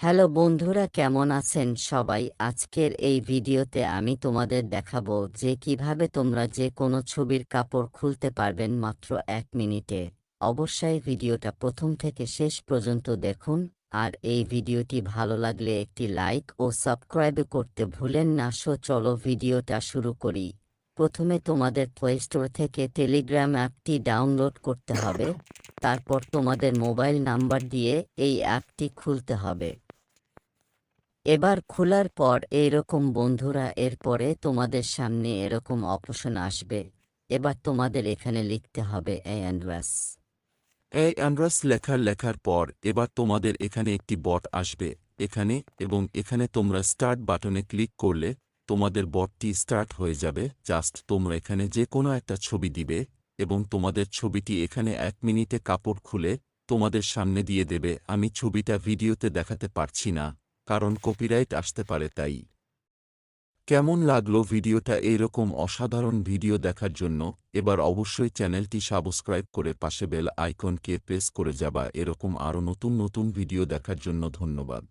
Hello বন্ধুরা, কেমন আছেন সবাই? আজকের এই ভিডিওতে আমি তোমাদের দেখাবো যে কীভাবে তোমরা যে কোনো ছবির কাপড় খুলতে পারবেন মাত্র এক মিনিটে। অবশ্যই ভিডিওটা প্রথম থেকে শেষ পর্যন্ত দেখুন, আর এই ভিডিওটি ভালো লাগলে একটি লাইক ও সাবস্ক্রাইব করতে ভুলেন না। সো চলো ভিডিওটা শুরু করি। প্রথমে তোমাদের প্লে স্টোর থেকে টেলিগ্রাম অ্যাপটি ডাউনলোড করতে হবে। তারপর তোমাদের মোবাইল নাম্বার দিয়ে এই অ্যাপটি খুলতে হবে। এবার খোলার পর এইরকম বন্ধুরা, এরপরে তোমাদের সামনে এরকম অপশন আসবে। এবার তোমাদের এখানে লিখতে হবে এ অ্যান্ড্রাস এই অ্যান্ড্রাস লেখার লেখার পর এবার তোমাদের এখানে একটি বট আসবে। এখানে এবং এখানে তোমরা স্টার্ট বাটনে ক্লিক করলে তোমাদের বটটি স্টার্ট হয়ে যাবে। জাস্ট তোমরা এখানে যে কোনো একটা ছবি দিবে এবং তোমাদের ছবিটি এখানে এক মিনিটে কাপড় খুলে তোমাদের সামনে দিয়ে দেবে। আমি ছবিটা ভিডিওতে দেখাতে পারছি না। কারণ কপিরাইট আসতে পারে তাই। কেমন লাগল ভিডিওটা? এরকম অসাধারণ ভিডিও দেখার জন্য এবার অবশ্যই চ্যানেলটি সাবস্ক্রাইব করে পাশে বেল আইকনকে প্রেস করে যাবা। এরকম আরও নতুন নতুন ভিডিও দেখার জন্য ধন্যবাদ।